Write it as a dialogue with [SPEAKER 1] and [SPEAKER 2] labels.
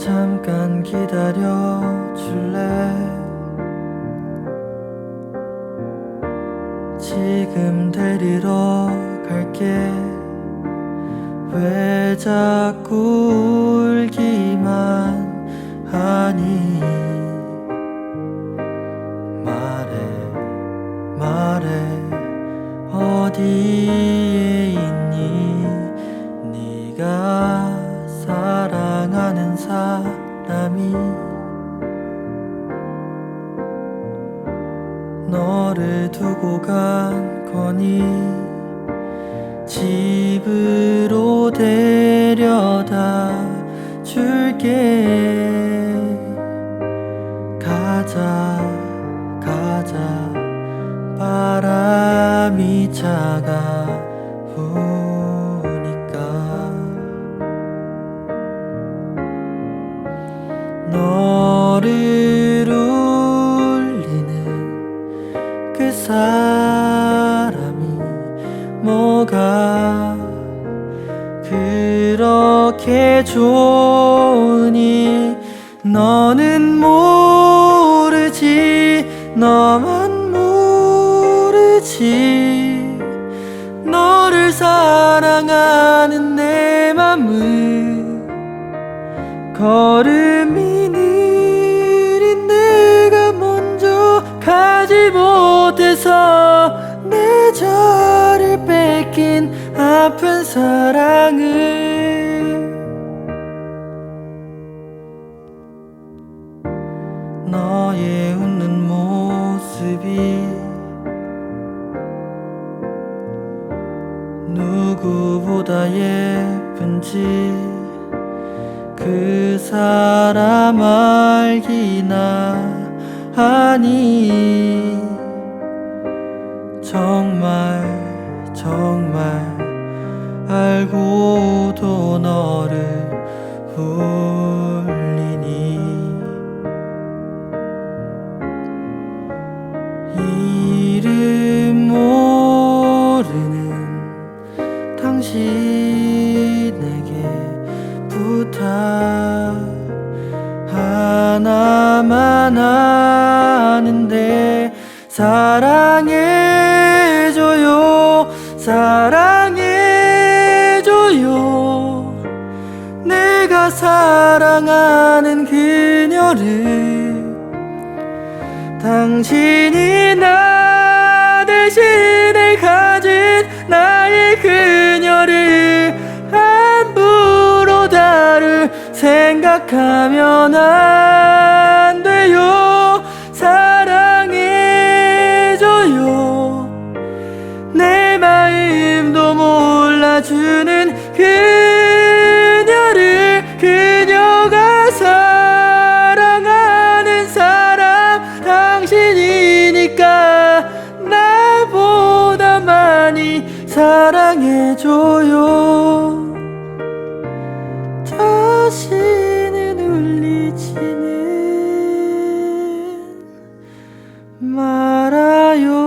[SPEAKER 1] 조금 기다려 줄래? 지금 데리러 갈게. 왜 자꾸 울기만 하니 너를 두고 간 거니? 집으로 데려다 줄게. 가자 가자. 바람이 차가우니까. 너를 사람이 뭐가 그렇게 좋으니 너는 모르지 너만 모르지. 너를 사랑하는 내 맘은 걸음이 못해서 내 저를 뺏긴 아픈 사랑을. 너의 웃는 모습이 누구보다 예쁜지 그 사람 알기나 하니 정말 정말 알고도 너를 울리니. 이름 모르는 당신에게 부탁 하나만 하는데 사랑해 줘요. 사랑해줘요. 내가 사랑하는 그녀를 당신이 나 대신에 가진 나의 그녀를 함부로 다를 생각하면 안 돼요 사랑해줘요. 다시는 울리지는 말아요.